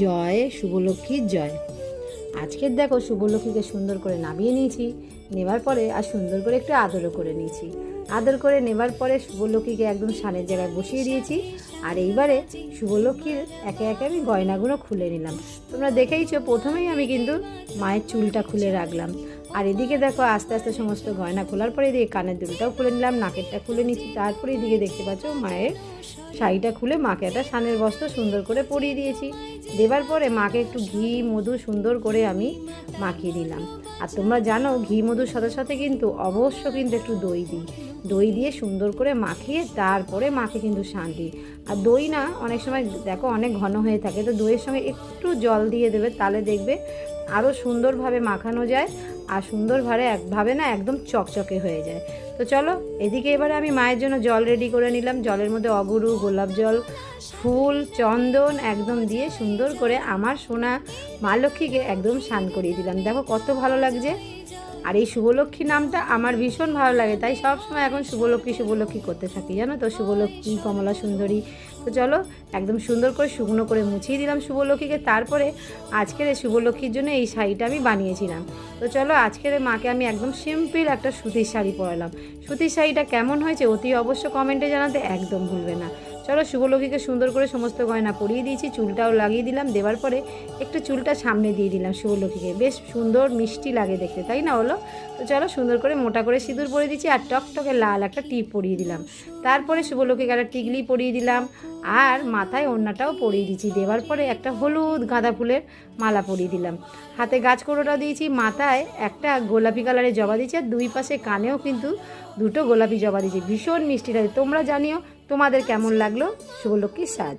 জয় শুভলক্ষ্মীর জয়। আজকের দেখো শুভলক্ষ্মীকে সুন্দর করে নামিয়ে নিয়েছি, নেবার পরে আর সুন্দর করে একটু আদরও করে নিয়েছি। আদর করে নেবার পরে শুভলক্ষ্মীকে একদম সানের জায়গায় বসিয়ে দিয়েছি, আর এইবারে শুভলক্ষ্মীর একে একে আমি গয়নাগুলো খুলে নিলাম। তোমরা দেখেইছো, প্রথমেই আমি কিন্তু মায়ের চুলটা খুলে রাখলাম। আর এদিকে দেখো আস্তে আস্তে সমস্ত গয়না খোলার পরে এদিকে কানের দুলটাও খুলে নিলাম, নাকেরটা খুলে নিচ্ছি। তারপরে এদিকে দেখতে পাচ্ছ মায়ের শাড়িটা খুলে মাকে একটা সানের বস্ত্র সুন্দর করে পরিয়ে দিয়েছি। দেবার পরে মাকে একটু ঘি, মধু সুন্দর করে আমি মাখিয়ে দিলাম। আর তোমরা জানো ঘি, মধুর সাথে সাথে কিন্তু অবশ্য কিন্তু একটু দই দিই। দই দিয়ে সুন্দর করে মাখিয়ে তারপরে মাকে কিন্তু শান দিই। আর দই না অনেক সময় দেখো অনেক ঘন হয়ে থাকে, তো দইয়ের সঙ্গে একটু জল দিয়ে দেবে তাহলে দেখবে আরও সুন্দরভাবে মাখানো যায় আর সুন্দরভাবে একভাবে না একদম চকচকে হয়ে যায়। তো চলো, এদিকে এবারে আমি মায়ের জন্য জল রেডি করে নিলাম। জলের মধ্যে অগুরু, গোলাপ জল, ফুল, চন্দন একদম দিয়ে সুন্দর করে আমার সোনা মা লক্ষ্মীকে একদম স্নান করিয়ে দিলাম। দেখো কত ভালো লাগছে। আর এই শুভলক্ষ্মী নামটা আমার ভীষণ ভালো লাগে। তাই সব সময় এখন শুভলক্ষ্মী শুভলক্ষ্মী করতে থাকি, জানো তো? শুভলক্ষ্মী, কমলা সুন্দরী। তো চলো, একদম সুন্দর করে শুকনো করে মুছিয়ে দিলাম শুভলক্ষ্মীকে। তারপরে আজকের এই শুভলক্ষ্মীর জন্য এই শাড়িটা আমি বানিয়েছিলাম। তো চলো, আজকের মাকে আমি একদম সিম্পল একটা সুতির শাড়ি পরালাম। সুতির শাড়িটা কেমন হয়েছে অতি অবশ্য কমেন্টে জানাতে একদম ভুলবে না। চলো শুভলক্ষ্মীকে সুন্দর করে সমস্ত গয়না পরিয়ে দিয়েছি, চুলটাও লাগিয়ে দিলাম, দেওয়ার পরে একটু চুলটা সামনে দিয়ে দিলাম শুভলক্ষ্মীকে। বেশ সুন্দর মিষ্টি লাগে দেখতে, তাই না হলো তো চলো সুন্দর করে মোটা করে সিঁদুর পরিয়ে দিচ্ছি আর টকটকে লাল একটা টিপ পরিয়ে দিলাম। তারপরে শুভলক্ষ্মীকে একটা টিকলি পরিয়ে দিলাম আর মাথায় ওড়নাটাও পরিয়ে দিচ্ছি দেওয়ার পরে একটা হলুদ গাঁদা ফুলের মালা পরিয়ে দিলাম। হাতে গাছ কোড়োটা দিয়েছি, মাথায় একটা গোলাপি কালারের জবা দিয়েছি আর দুই পাশে কানেও কিন্তু দুটো গোলাপি জবা দিয়েছি। ভীষণ মিষ্টি লাগে, তোমরা জানিও তোমাদের কেমন লাগল? শুভলক্ষ্মী সাজ।